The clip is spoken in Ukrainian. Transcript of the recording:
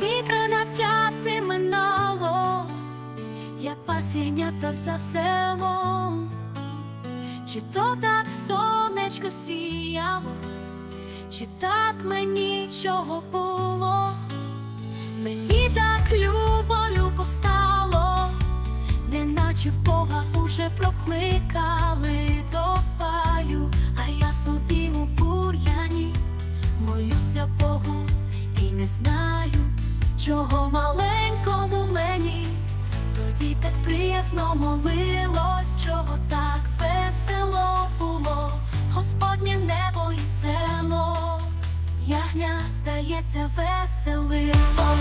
І тринадцяти минало, як пасінята за селом, чи то так сонечко сіяло, чи так мені чого було, мені так любо, любо стало, неначе в Бога уже прокликали до паю, а я собі у бур'яні молюся Богу і не знаю, чого маленькому мені? Тоді так приязно молилось, чого так весело було, Господнє небо і село, ягня, здається, веселило.